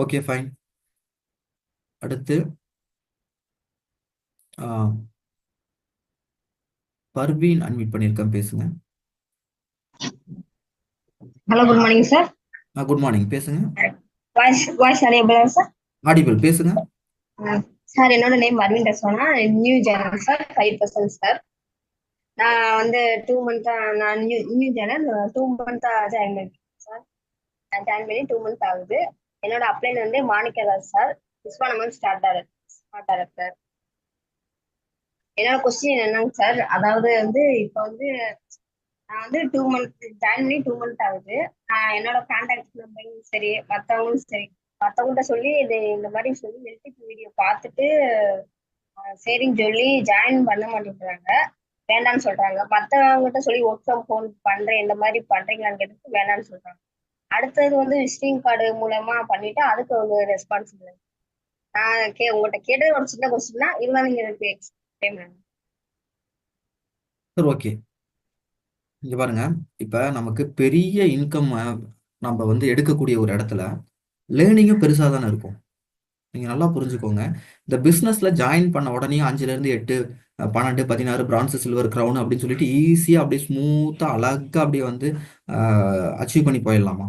Okay fine அடுத்து ஆ, Parveen unmute பண்ணியிருக்கேன் பேசுங்க. Hello good morning sir good morning பேசுங்க. வாய்ஸ் வாய்ஸ் அவைலபிளா சார் ஆடிபிள் பேசுங்க. சார் என்னோட name Aravind ரசோனா new journal sir five percent sir நான் வந்து டூ மந்த்தா நான் நியூ நியூ ஜேர்னல் டூ மந்த்தா ஜாயின் பண்ணிருக்கேன் சார் நான் ஜாயின் பண்ணி டூ மந்த் ஆகுது. என்னோட அப்ளைன் வந்து மாணிக்கராஜ் சார் விஸ்வானமன் ஸ்டார்ட் ஸ்டார்ட் டைரக்டர் என்னோட கொஸ்டின் என்னங்க சார் அதாவது வந்து இப்போ வந்து நான் வந்து டூ மந்த் ஜாயின் பண்ணி டூ மந்த் ஆகுது. நான் என்னோட கான்டாக்ட் நம்பரும் சரி மற்றவங்களும் சரி மற்றவங்கள்ட்ட சொல்லி இது இந்த மாதிரி சொல்லி யூடியூப் வீடியோ பார்த்துட்டு சரின்னு சொல்லி ஜாயின் பண்ண மாட்டேங்கிறாங்க. வேண்டாம்னு சொல்றாங்க. மற்றவங்ககிட்ட சொல்லி ஒர்க் ஃப்ரம் ஹோம் பண்றேன் இந்த மாதிரி பண்றீங்களான்னு கேட்டு வேண்டாம்னு சொல்றாங்க. அடுத்தது வந்து விசிட்டிங் கார்டு மூலமா பண்ணிட்டு அதுக்கு ஒரு ரெஸ்பான்ஸ் இல்லை. நான் கே உங்கள்கிட்ட கேட்டது ஒரு சின்ன கொஸ்டின் தான் இருந்தாலும் நீங்க எனக்கு எக்ஸ்பிளைன் பண்ணுங்க சார் ஓகே இங்க பாருங்க. இப்ப நமக்கு பெரிய இன்கம் நம்ம வந்து எடுக்கக்கூடிய ஒரு இடத்துல லேர்னிங்கும் பெருசாக தானே இருக்கும். நீங்கள் நல்லா புரிஞ்சுக்கோங்க. இந்த பிஸ்னஸில் ஜாயின் பண்ண உடனே அஞ்சுலேருந்து எட்டு பன்னெண்டு பதினாறு பிரான்ஸு சில்வர் க்ரௌன் அப்படின்னு சொல்லிட்டு ஈஸியாக அப்படியே ஸ்மூத்தாக அழகாக அப்படியே வந்து அச்சீவ் பண்ணி போயிடலாமா?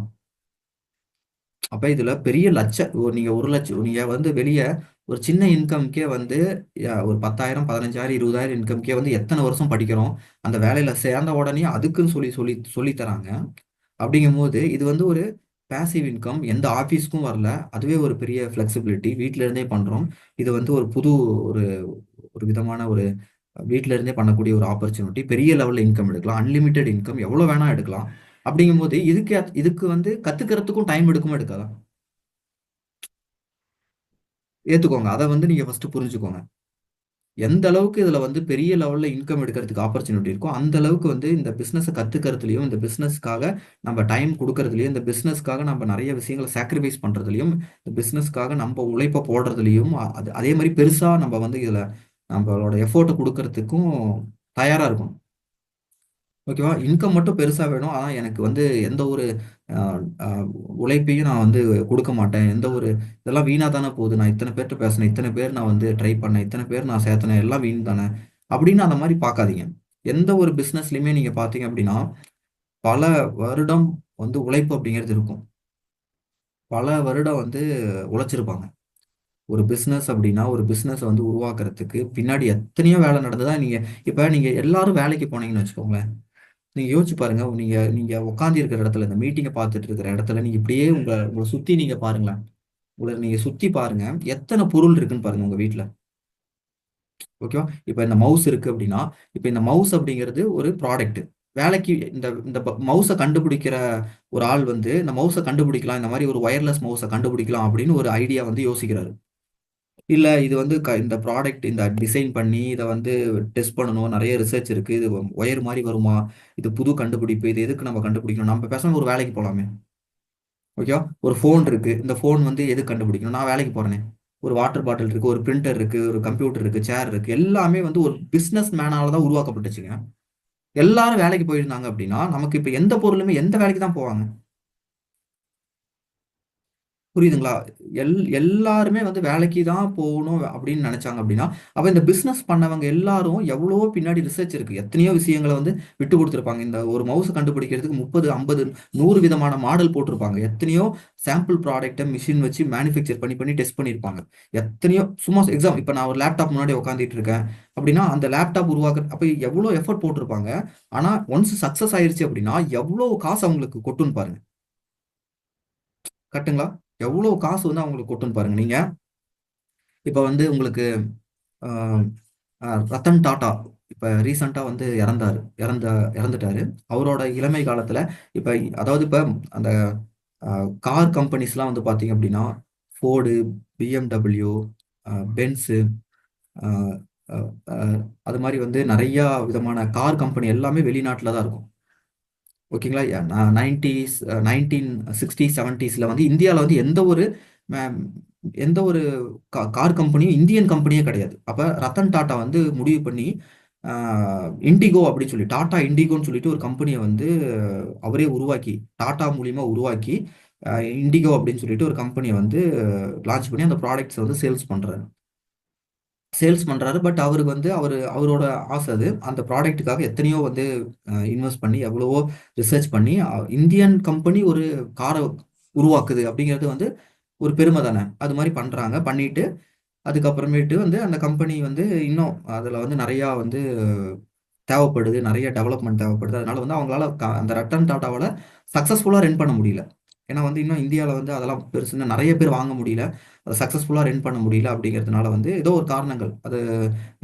அப்ப இதுல பெரிய லட்ச ஒரு- நீங்க ஒரு லட்சம் நீங்க வந்து வெளியே ஒரு சின்ன இன்கம்க்கே வந்து அஹ், ஒரு பத்தாயிரம் பதினஞ்சாயிரம் இருபதாயிரம் இன்கம்க்கே வந்து எத்தனை வருஷம் படிக்கிறோம் அந்த வேலையில சேர்ந்த உடனே அதுக்குன்னு சொல்லி சொல்லி சொல்லி தராங்க. அப்படிங்கும்போது இது வந்து ஒரு பேசிவ் இன்கம் எந்த ஆஃபீஸ்க்கும் வரல அதுவே ஒரு பெரிய ஃப்ளெக்சிபிலிட்டி வீட்டில இருந்தே பண்றோம். இது வந்து ஒரு புது ஒரு ஒரு விதமான ஒரு வீட்டில இருந்தே பண்ணக்கூடிய ஒரு ஆப்பர்ச்சுனிட்டி பெரிய லெவல்ல இன்கம் எடுக்கலாம். அன்லிமிட்டெட் இன்கம் எவ்வளவு வேணா எடுக்கலாம். அப்படிங்கும்போது இதுக்கு இதுக்கு வந்து கத்துக்கிறதுக்கும் டைம் எடுக்குமா எடுக்காதா? ஏத்துக்கோங்க. அதை வந்து நீங்க ஃபர்ஸ்ட் புரிஞ்சுக்கோங்க. எந்த அளவுக்கு இதுல வந்து பெரிய லெவல்ல இன்கம் எடுக்கிறதுக்கு ஆப்பர்ச்சுனிட்டி இருக்கோ அந்த அளவுக்கு வந்து இந்த பிசினஸை கத்துக்கிறதுலயும் இந்த பிசினஸ்க்காக நம்ம டைம் கொடுக்கறதுலயும் இந்த பிசினஸ்க்காக நம்ம நிறைய விஷயங்களை சாக்ரிஃபைஸ் பண்றதுலயும் இந்த பிசினஸ்க்காக நம்ம உழைப்ப போடுறதுலயும் அது அதே மாதிரி பெருசா நம்ம வந்து இதுல நம்மளோட எஃபோர்ட்டை கொடுக்கறதுக்கும் தயாரா இருக்கணும். ஓகேவா? இன்கம் மட்டும் பெருசாக வேணும். ஆனால் எனக்கு வந்து எந்த ஒரு உழைப்பையும் நான் வந்து கொடுக்க மாட்டேன். எந்த ஒரு இதெல்லாம் வீணாக தானே போகுது. நான் இத்தனை பேர்கிட்ட பேசினேன். இத்தனை பேர் நான் வந்து ட்ரை பண்ணேன். இத்தனை பேர் நான் சேர்த்தனேன். எல்லாம் வீண் தானே? அப்படின்னு அந்த மாதிரி பார்க்காதீங்க. எந்த ஒரு பிஸ்னஸ்லையுமே நீங்கள் பார்த்தீங்க அப்படின்னா பல வருடம் வந்து உழைப்பு அப்படிங்கிறது இருக்கும். பல வருடம் வந்து உழைச்சிருப்பாங்க. ஒரு பிஸ்னஸ் அப்படின்னா ஒரு பிஸ்னஸை வந்து உருவாக்குறதுக்கு பின்னாடி எத்தனையோ வேலை நடந்ததா நீங்க இப்ப நீங்க எல்லாரும் வேலைக்கு போனீங்கன்னு வச்சுக்கோங்களேன். நீங்க யோசிச்சு பாருங்க. நீங்க நீங்க உட்கார்ந்து இருக்கிற இடத்துல இந்த மீட்டிங்கை பார்த்துட்டு இருக்கிற இடத்துல நீங்க இப்படியே உங்களை உங்களை சுத்தி நீங்க பாருங்களேன். உங்களை நீங்க சுத்தி பாருங்க. எத்தனை பொருள் இருக்குன்னு பாருங்க உங்க வீட்டில் ஓகேவா இப்ப இந்த மவுஸ் இருக்கு அப்படின்னா இப்ப இந்த மவுஸ் அப்படிங்கிறது ஒரு ப்ராடக்ட் வேலைக்கு இந்த இந்த மவுஸை கண்டுபிடிக்கிற ஒரு ஆள் வந்து இந்த மவுஸை கண்டுபிடிக்கலாம் இந்த மாதிரி ஒரு ஒயர்லெஸ் மவுஸை கண்டுபிடிக்கலாம் அப்படின்னு ஒரு ஐடியா வந்து யோசிக்கிறாரு. இல்லை இது வந்து க- இந்த ப்ராடக்ட் இந்த டிசைன் பண்ணி இதை வந்து டெஸ்ட் பண்ணணும். நிறைய ரிசர்ச் இருக்குது இது ஒயர் மாதிரி வருமா? இது புது கண்டுபிடிப்பு. இது எதுக்கு நம்ம கண்டுபிடிக்கணும்? நம்ம பேசாமல் ஒரு வேலைக்கு போகலாமே ஓகேவா ஒரு ஃபோன் இருக்குது இந்த ஃபோன் வந்து எதுக்கு கண்டுபிடிக்கணும்? நான் வேலைக்கு போகிறேனே ஒரு வாட்டர் பாட்டில் இருக்குது ஒரு பிரிண்டர் இருக்குது ஒரு கம்ப்யூட்டர் இருக்குது சேர் இருக்குது எல்லாமே வந்து ஒரு பிஸ்னஸ் மேனால தான் உருவாக்கப்பட்டுச்சுங்க. எல்லாரும் வேலைக்கு போயிருந்தாங்க அப்படின்னா நமக்கு இப்போ எந்த பொருளுமே எந்த வேலைக்கு தான் போவாங்க. புரியுதுங்களா? எல் எல்லாருமே வந்து வேலைக்கு தான் போகணும் அப்படின்னு நினைச்சாங்க அப்படின்னா அப்ப இந்த பிசினஸ் பண்ணவங்க எல்லாரும் எவ்வளவோ பின்னாடி ரிசர்ச் இருக்கு. எத்தனையோ விஷயங்களை வந்து விட்டு கொடுத்துருப்பாங்க. இந்த ஒரு மவுஸ் கண்டுபிடிக்கிறதுக்கு முப்பது ஐம்பது நூறு விதமான மாடல் போட்டிருப்பாங்க. எத்தனையோ சாம்பிள் ப்ராடக்ட்டை மிஷின் வச்சு மேனுஃபேக்சர் பண்ணி பண்ணி டெஸ்ட் பண்ணியிருப்பாங்க. எத்தனையோ சும்மா எக்ஸாம் இப்போ நான் ஒரு லேப்டாப் முன்னாடி உட்காந்துட்டு இருக்கேன் அப்படின்னா அந்த லேப்டாப் உருவாக்க அப்போ எவ்வளோ எஃபர்ட் போட்டிருப்பாங்க. ஆனா ஒன்ஸ் சக்சஸ் ஆயிருச்சு அப்படின்னா எவ்வளோ காசு அவங்களுக்கு கொட்டுன்னு பாருங்க. கட்டுங்களா? எவ்வளோ காசு வந்து அவங்களுக்கு கொட்டுன்னு பாருங்க. நீங்க இப்போ வந்து உங்களுக்கு ரத்தன் டாட்டா இப்போ ரீசண்டாக வந்து இறந்தாரு. இறந்த இறந்துட்டாரு. அவரோட இளமை காலத்தில் இப்போ அதாவது இப்போ அந்த கார் கம்பெனிஸ்லாம் வந்து பார்த்தீங்க அப்படின்னா ஃபோர்டு பிஎம்டபிள்யூ பென்ஸு அது மாதிரி வந்து நிறையா விதமான கார் கம்பெனி எல்லாமே வெளிநாட்டில் தான் இருக்கும். ஓகேங்களா? நைன்டிஸ் நைன்டீன் சிக்ஸ்டி செவன்டிஸில் வந்து இந்தியாவில் வந்து எந்த ஒரு எந்த ஒரு கார் கம்பெனியும் இந்தியன் கம்பெனியே கிடையாது. அப்போ ரத்தன் டாட்டா வந்து முடிவு பண்ணி இண்டிகோ அப்படின்னு சொல்லி டாடா இண்டிகோன்னு சொல்லிட்டு ஒரு கம்பெனியை வந்து அவரே உருவாக்கி டாடா மூலியமாக உருவாக்கி இண்டிகோ அப்படின்னு சொல்லிட்டு ஒரு கம்பெனியை வந்து லான்ச் பண்ணி அந்த ப்ராடக்ட்ஸை வந்து சேல்ஸ் பண்ணுறாரு சேல்ஸ் பண்ணுறாரு பட் அவருக்கு வந்து அவர் அவரோட ஆசை அது. அந்த ப்ராடக்ட்டுக்காக எத்தனையோ வந்து இன்வெஸ்ட் பண்ணி எவ்வளவோ ரிசர்ச் பண்ணி இந்தியன் கம்பெனி ஒரு காரை உருவாக்குது அப்படிங்கிறது வந்து ஒரு பெருமை தானே. அது மாதிரி பண்ணுறாங்க பண்ணிட்டு அதுக்கப்புறமேட்டு வந்து அந்த கம்பெனி வந்து இன்னும் அதில் வந்து நிறையா வந்து தேவைப்படுது. நிறைய டெவலப்மெண்ட் தேவைப்படுது. அதனால வந்து அவங்களால க- அந்த ரட்டன் டாட்டாவால் சக்ஸஸ்ஃபுல்லாக ரன் பண்ண முடியல. ஏன்னா வந்து இன்னும் இந்தியாவில் வந்து அதெல்லாம் பெருசுன்னு நிறைய பேர் வாங்க முடியல. அதை சக்ஸஸ்ஃபுல்லாக ரன் பண்ண முடியல அப்படிங்கிறதுனால வந்து ஏதோ ஒரு காரணங்கள். அது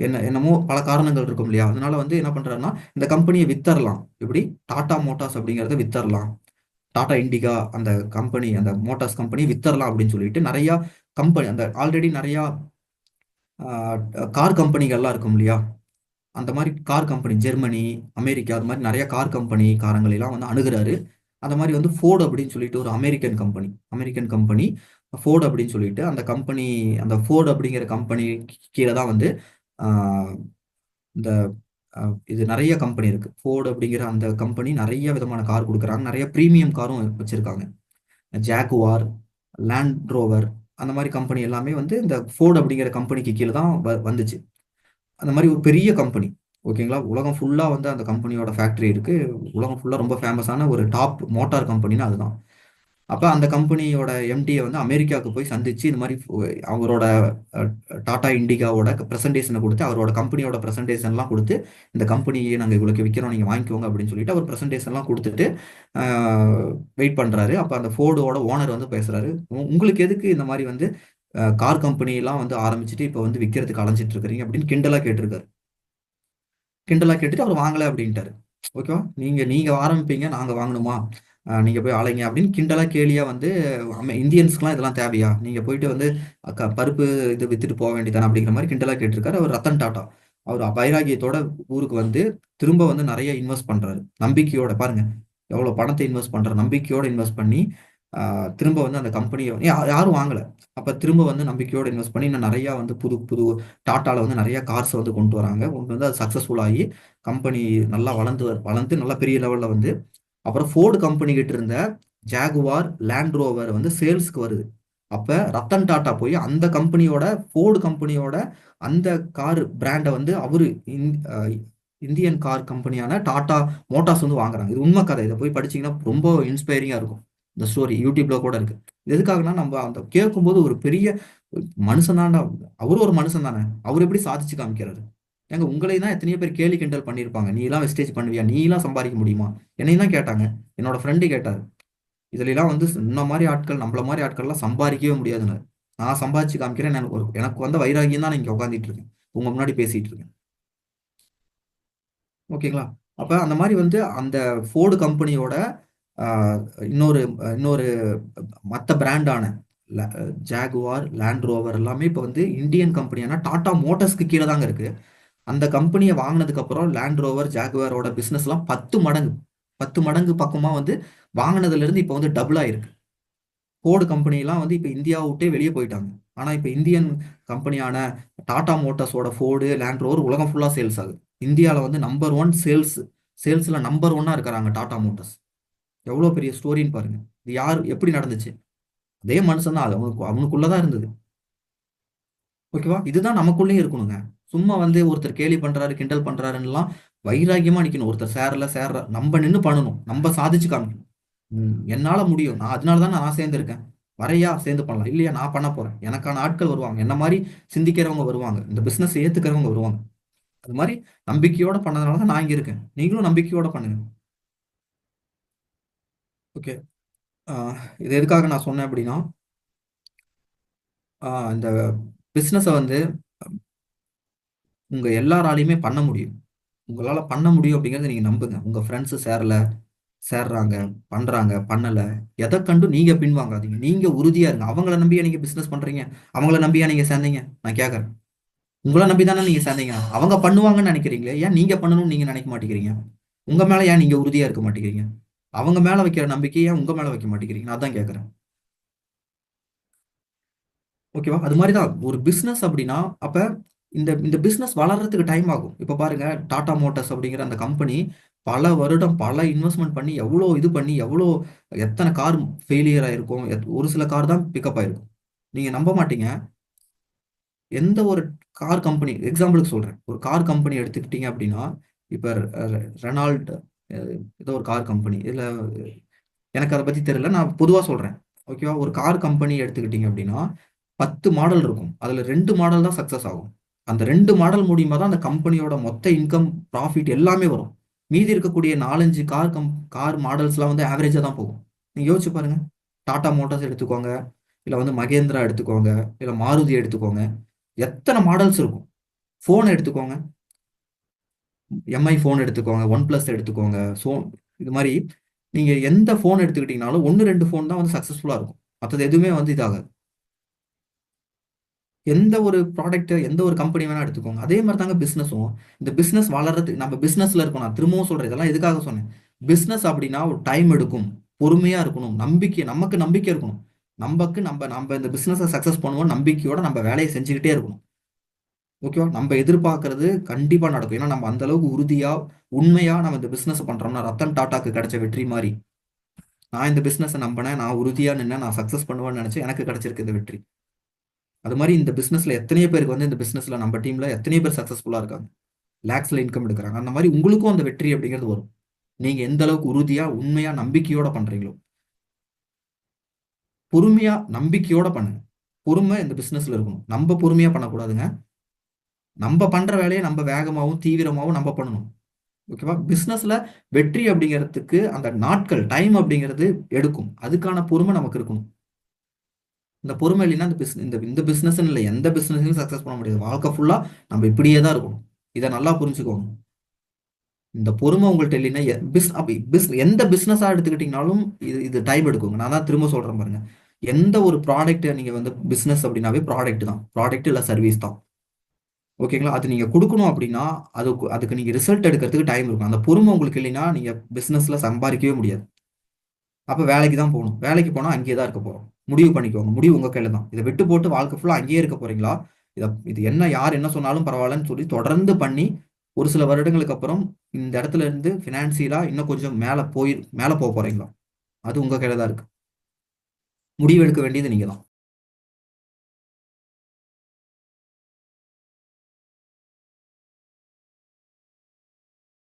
என்ன என்னமோ பல காரணங்கள் இருக்கும் இல்லையா? அதனால வந்து என்ன பண்ணுறாருன்னா இந்த கம்பெனியை வித்தரலாம். எப்படி? டாடா மோட்டார்ஸ் அப்படிங்கிறத வித்தரலாம். டாடா இண்டிகா அந்த கம்பெனி அந்த மோட்டார்ஸ் கம்பெனி வித்தரலாம் அப்படின்னு சொல்லிட்டு நிறையா கம்பெனி அந்த ஆல்ரெடி நிறையா கார் கம்பெனிகள்லாம் இருக்கும் இல்லையா? அந்த மாதிரி கார் கம்பெனி ஜெர்மனி அமெரிக்கா அது மாதிரி நிறைய கார் கம்பெனி காரங்களெல்லாம் வந்து அணுகிறாரு. அந்த மாதிரி வந்து ஃபோர்டு அப்படின்னு சொல்லிட்டு ஒரு American company American company Ford அப்படின்னு சொல்லிட்டு அந்த கம்பெனி அந்த ஃபோர்டு அப்படிங்கிற கம்பெனி கீழே தான் வந்து இந்த இது நிறைய கம்பெனி இருக்கு. ஃபோர்டு அப்படிங்கிற அந்த கம்பெனி நிறைய விதமான கார் கொடுக்குறாங்க. நிறைய ப்ரீமியம் காரும் வச்சிருக்காங்க. ஜாகுவார் லேண்ட் ரோவர் அந்த மாதிரி கம்பெனி எல்லாமே வந்து இந்த ஃபோர்டு அப்படிங்கிற கம்பெனிக்கு கீழே தான் வ- வந்துச்சு. அந்த மாதிரி ஒரு பெரிய கம்பெனி ஓகேங்களா? உலகம் ஃபுல்லாக வந்து அந்த கம்பெனியோட ஃபேக்ட்ரி இருக்குது உலகம் ஃபுல்லாக ரொம்ப ஃபேமஸான ஒரு டாப் மோட்டார் கம்பெனின்னா அதுதான். அப்போ அந்த கம்பெனியோட எம்டியை வந்து அமெரிக்காவுக்கு போய் சந்திச்சு இந்த மாதிரி அவரோட டாடா இண்டிகாவோட ப்ரெசன்டேஷனை கொடுத்து அவரோட கம்பெனியோட ப்ரெசன்டேஷன்லாம் கொடுத்து இந்த கம்பெனியை நாங்கள் இவ்வளோக்கு விற்கிறோம் நீங்கள் வாங்கிக்கோங்க அப்படின்னு சொல்லிட்டு அவர் ப்ரெசன்டேஷன்லாம் கொடுத்துட்டு வெயிட் பண்ணுறாரு அப்போ அந்த ஃபோர்டோட ஓனர் வந்து பேசுகிறாரு "உ- உங்களுக்கு எதுக்கு இந்த மாதிரி வந்து கார் கம்பெனிலாம் வந்து ஆரம்பிச்சுட்டு இப்போ வந்து விற்கிறதுக்கு அலைஞ்சிட்டு இருக்கிறீங்க அப்படின்னு கிண்டலாக கேட்டிருக்காரு. கிண்டலாக கேட்டுட்டு அவர் வாங்கலை அப்படின்ட்டாரு. ஓகேவா நீங்கள் நீங்கள் ஆரம்பிப்பீங்க நாங்கள் வாங்கணுமா? நீங்கள் நீங்க போய் ஆளைங்க அப்படின்னு கிண்டலாக கேலியா வந்து இந்தியன்ஸ்க்குலாம் இதெல்லாம் தேவையா? நீங்கள் போயிட்டு வந்து அக்க- பருப்பு இது வித்துட்டு போக வேண்டியதானே அப்படிங்கிற மாதிரி கிண்டலா கேட்டிருக்காரு அவர் ரத்தன் டாட்டா. அவர் வைராகியத்தோட ஊருக்கு வந்து திரும்ப வந்து நிறைய இன்வெஸ்ட் பண்ணுறாரு நம்பிக்கையோட பாருங்க எவ்வளோ பணத்தை இன்வெஸ்ட் பண்ணுற நம்பிக்கையோட இன்வெஸ்ட் பண்ணி திரும்ப வந்து அந்த கம்பெனியை யாரும் வாங்கலை. அப்போ திரும்ப வந்து நம்பிக்கையோடு இன்வெஸ்ட் பண்ணி இன்னும் நிறையா வந்து புது புது டாட்டாவில் வந்து நிறையா கார்ஸ் வந்து கொண்டு வராங்க. கொண்டு வந்து அது சக்ஸஸ்ஃபுல்லாகி ஆகி கம்பெனி நல்லா வளர்ந்து வளர்ந்து நல்லா பெரிய லெவலில் வந்து அப்புறம் ஃபோர்டு கம்பெனி கிட்ட இருந்த ஜாகுவார் லேண்ட் ரோவர் வந்து சேல்ஸ்க்கு வருது. அப்போ ரத்தன் டாட்டா போய் அந்த கம்பெனியோட ஃபோர்டு கம்பெனியோட அந்த கார் பிராண்டை வந்து அவர் இந்- இந்தியன் கார் கம்பெனியான டாட்டா மோட்டார்ஸ் வந்து வாங்குறாங்க. இது உண்மை கதை. இதை போய் படிச்சீங்கன்னா ரொம்ப இன்ஸ்பைரிங்காக இருக்கும். இந்த ஸ்டோரி யூடியூப்ல கூட இருக்கு. எதுக்காகனா நம்ம அந்த கேட்கும்போது ஒரு பெரிய மனுஷன் தான்டா அவரும் ஒரு மனுஷன் தானே. அவர் எப்படி சாதிச்சு காமிக்கிறாரு? ஏங்க உங்களை தான் எத்தனையோ பேர் கேலி கிண்டல் பண்ணியிருப்பாங்க. நீ எல்லாம் வெஸ்டேஜ் பண்ணுவியா? நீ எல்லாம் சம்பாதிக்க முடியுமா? என்னையும் தான் கேட்டாங்க. என்னோட ஃப்ரெண்டு கேட்டாரு. இதுல எல்லாம் வந்து இந்த மாதிரி ஆட்கள் நம்மள மாதிரி ஆட்கள்லாம் சம்பாதிக்கவே முடியாதுன்னு நான் சம்பாதிச்சு காமிக்கிறேன். எனக்கு ஒரு எனக்கு வந்த வைராகியம் தான் நான் இங்க உட்காந்துட்டு இருக்கேன். உங்க முன்னாடி பேசிட்டு இருக்கேன். ஓகேங்களா? அப்ப அந்த மாதிரி வந்து அந்த ஃபோர்டு கம்பெனியோட இன்னொரு இன்னொரு மற்ற பிராண்டான ஜாகுவார் லேண்ட் ரோவர் எல்லாமே இப்போ வந்து இந்தியன் கம்பெனியான டாடா மோட்டார்ஸ்க்கு கீழே தாங்க இருக்கு. அந்த கம்பெனியை வாங்கினதுக்கப்புறம் லேண்ட் ரோவர் ஜாகுவாரோட பிஸ்னஸ்லாம் பத்து மடங்கு பத்து மடங்கு பக்கமாக வந்து வாங்கினதுலேருந்து இப்போ வந்து டபுள் ஆயிருக்கு. ஃபோர்டு கம்பெனிலாம் வந்து இப்போ இந்தியா விட்டே வெளியே போயிட்டாங்க. ஆனால் இப்போ இந்தியன் கம்பெனியான டாடா மோட்டார்ஸோட ஃபோர்டு லேண்ட் ரோவர் உலகம் ஃபுல்லாக சேல்ஸ் ஆகுது. இந்தியாவில் வந்து நம்பர் ஒன் சேல்ஸ் சேல்ஸில் நம்பர் ஒன்னாக இருக்கிறாங்க டாடா மோட்டார்ஸ் எவ்வளோ பெரிய ஸ்டோரின்னு பாருங்க. இது யார் எப்படி நடந்துச்சு? அதே மனுஷன் தான் அது அவனுக்கு அவனுக்குள்ளதான் இருந்தது. ஓகேவா இதுதான் நமக்குள்ளேயும் இருக்கணுங்க. சும்மா வந்து ஒருத்தர் கேலி பண்றாரு கிண்டல் பண்றாருன்னுலாம் வைராகியமா நிக்கணும். ஒருத்தர் சேரல சேர்ற நம்ம நின்று பண்ணணும். நம்ம சாதிச்சு காமிக்கணும். ம், என்னால முடியும். நான் அதனால தான் நான் சேர்ந்துருக்கேன். வரையா சேர்ந்து பண்ணலாம். இல்லையா நான் பண்ண போறேன். எனக்கான ஆட்கள் வருவாங்க. என்ன மாதிரி சிந்திக்கிறவங்க வருவாங்க. இந்த பிசினஸ் ஏத்துக்கிறவங்க வருவாங்க. அது மாதிரி நம்பிக்கையோட பண்ணதுனால தான் நான் இங்க இருக்கேன். நீங்களும் நம்பிக்கையோட பண்ணுங்க. ஓகே இது எதுக்காக நான் சொன்னேன் அப்படின்னா இந்த பிஸ்னஸை வந்து உங்கள் எல்லாராலையுமே பண்ண முடியும். உங்களால் பண்ண முடியும் அப்படிங்கறத நீங்கள் நம்புங்க. உங்கள் ஃப்ரெண்ட்ஸு சேரல சேர்றாங்க பண்ணுறாங்க பண்ணலை எதை கண்டு நீங்கள் பின்வாங்காதீங்க. நீங்கள் உறுதியாக இருங்க. அவங்கள நம்பியா நீங்கள் பிஸ்னஸ் பண்ணுறீங்க அவங்கள நம்பியா நீங்கள் சேர்ந்தீங்க? நான் கேட்குறேன் உங்களை நம்பி தானே நீங்கள் சேர்ந்தீங்க? அவங்க பண்ணுவாங்கன்னு நினைக்கிறீங்களே? ஏன் நீங்கள் பண்ணணும்னு நீங்கள் நினைக்க மாட்டேங்கிறீங்க? உங்கள் மேலே ஏன் நீங்கள் உறுதியாக இருக்க மாட்டேங்கிறீங்க? அவங்க மேல வைக்கிற நம்பிக்கையை உங்க மேல வைக்க மாட்டேங்கிறீங்க. நான் தான் கேட்கறேன் ஓகேவா அது மாதிரி தான் ஒரு பிஸ்னஸ் அப்படின்னா அப்ப இந்த இந்த பிஸ்னஸ் வளர்றதுக்கு டைம் ஆகும். இப்போ பாருங்க டாடா மோட்டர்ஸ் அப்படிங்கிற அந்த கம்பெனி பல வருடம் பல இன்வெஸ்ட்மெண்ட் பண்ணி எவ்வளோ இது பண்ணி எவ்வளோ எத்தனை கார் ஃபெயிலியர் ஆயிருக்கும். எத்- ஒரு சில கார் தான் பிக்கப் ஆயிருக்கும். நீங்க நம்ப மாட்டீங்க. எந்த ஒரு கார் கம்பெனி எக்ஸாம்பிளுக்கு சொல்றேன். ஒரு கார் கம்பெனி எடுத்துக்கிட்டீங்க அப்படின்னா இப்போ ரெனால்ட் ஏதோ ஒரு கார் கம்பெனி இதில் எனக்கு அதை பற்றி தெரியல. நான் பொதுவாக சொல்கிறேன் ஓகேவா ஒரு கார் கம்பெனி எடுத்துக்கிட்டீங்க அப்படின்னா பத்து மாடல் இருக்கும். அதில் ரெண்டு மாடல் தான் சக்ஸஸ் ஆகும். அந்த ரெண்டு மாடல் மூலியமா தான் அந்த கம்பெனியோட மொத்த இன்கம் ப்ராஃபிட் எல்லாமே வரும். மீதி இருக்கக்கூடிய நாலஞ்சு கார் கம் கார் மாடல்ஸ்லாம் வந்து ஆவரேஜாக தான் போகும். நீங்கள் யோசிச்சு பாருங்கள் டாடா மோட்டார்ஸ் எடுத்துக்கோங்க. இல்லை வந்து மகேந்திரா எடுத்துக்கோங்க. இல்லை மாருதி எடுத்துக்கோங்க. எத்தனை மாடல்ஸ் இருக்கும்? ஃபோன் எடுத்துக்கோங்க. எம்ஐ ஃபோன் எடுத்துக்கோங்க ஒன் ப்ளஸ் எடுத்துக்கோங்க. ஸோ இது மாதிரி நீங்கள் எந்த ஃபோன் எடுத்துக்கிட்டீங்கனாலும் ஒன்று ரெண்டு ஃபோன் தான் வந்து சக்ஸஸ்ஃபுல்லாக இருக்கும். மற்றது எதுவுமே வந்து இதாகாது. எந்த ஒரு ப்ராடக்ட்டை எந்த ஒரு கம்பெனி வேணால் எடுத்துக்கோங்க. அதே மாதிரி தாங்க பிஸ்னஸும் இந்த பிஸ்னஸ் வளர்றதுக்கு நம்ம பிஸ்னஸில் இருக்கோம் நான் திரும்பவும் சொல்கிறேன் இதெல்லாம் எதுக்காக சொன்னேன்? பிஸ்னஸ் அப்படின்னா ஒரு டைம் எடுக்கும் பொறுமையாக இருக்கணும் நம்பிக்கை நமக்கு நம்பிக்கை இருக்கணும். நமக்கு நம்ம நம்ம இந்த பிஸ்னஸை சக்ஸஸ் பண்ணுவோம் நம்பிக்கையோட நம்ம வேலையை செஞ்சுக்கிட்டே இருக்கணும். ஓகேவா நம்ம எதிர்பார்க்கறது கண்டிப்பாக நடக்கும். ஏன்னா நம்ம அந்த அளவுக்கு உறுதியாக உண்மையாக நம்ம இந்த பிஸ்னஸ் பண்ணுறோம்னா ரத்தன் டாட்டாக்கு கிடைச்ச வெற்றி மாதிரி. நான் இந்த பிஸ்னஸை நம்பினேன் நான் உறுதியாக நின்று நான் சக்ஸஸ் பண்ணுவேன்னு நினச்சி எனக்கு கிடைச்சிருக்கு இந்த வெற்றி. அது மாதிரி இந்த பிஸ்னஸில் எத்தனையோ பேருக்கு வந்து இந்த பிஸ்னஸில் நம்ம டீமில் எத்தனையோ பேர் சக்ஸஸ்ஃபுல்லாக இருக்காங்க. லேக்ஸில் இன்கம் எடுக்கிறாங்க. அந்த மாதிரி உங்களுக்கும் அந்த வெற்றி அப்படிங்கிறது வரும். நீங்கள் எந்த அளவுக்கு உறுதியாக உண்மையாக நம்பிக்கையோட பண்ணுறீங்களோ பொறுமையாக நம்பிக்கையோட பண்ணுங்க. பொறுமை இந்த பிஸ்னஸில் இருக்கணும். நம்ம பொறுமையாக பண்ணக்கூடாதுங்க. நம்ம பண்ற வேலையை நம்ம வேகமாகவும் தீவிரமாகவும் நம்ம பண்ணணும். ஓகேவா? பிஸ்னஸில் வெற்றி அப்படிங்கிறதுக்கு அந்த நாட்கள் டைம் அப்படிங்கிறது எடுக்கும். அதுக்கான பொறுமை நமக்கு இருக்கணும். இந்த பொறுமை இல்லைன்னா இந்த பிஸ் இந்த இந்த பிசினஸ் இல்லை எந்த பிஸ்னஸையும் சக்ஸஸ் பண்ண முடியாது. வாழ்க்கை ஃபுல்லா நம்ம இப்படியே தான் இருக்கணும். இதை நல்லா புரிஞ்சுக்கோங்க இந்த பொறுமை உங்கள்கிட்ட இல்லைன்னா பிஸ் அப்படி பிஸ் எந்த பிஸ்னஸாக எடுத்துக்கிட்டிங்கனாலும் இது இது டைம் எடுக்குங்க. நான் தான் திரும்ப சொல்கிறேன் பாருங்க. எந்த ஒரு ப்ராடக்ட் நீங்கள் வந்து பிஸ்னஸ் அப்படின்னாவே ப்ராடக்ட் தான். ப்ராடக்ட் இல்லை சர்வீஸ் தான். ஓகேங்களா அது நீங்கள் கொடுக்கணும் அப்படின்னா அதுக்கு அதுக்கு நீங்கள் ரிசல்ட் எடுக்கிறதுக்கு டைம் இருக்கும். அந்த பொறுமை உங்களுக்கு இல்லைன்னா நீங்கள் பிஸ்னஸில் சம்பாதிக்கவே முடியாது. அப்போ வேலைக்கு தான் போகணும். வேலைக்கு போனால் அங்கேயே தான் இருக்க போகிறோம் முடிவு பண்ணிக்கோங்க. முடிவு உங்கள் கையில் தான். இதை விட்டு போட்டு வாழ்க்கை ஃபுல்லாக அங்கேயே இருக்க போகிறீங்களா இதை இது என்ன யார் என்ன சொன்னாலும் பரவாயில்லன்னு சொல்லி தொடர்ந்து பண்ணி ஒரு சில வருடங்களுக்கு அப்புறம் இந்த இடத்துல இருந்து ஃபினான்சியலாக இன்னும் கொஞ்சம் மேலே போய் மேலே போக போகிறீங்களா அது உங்கள் கையில் தான் இருக்குது முடிவு எடுக்க வேண்டியது நீங்கள் தான்.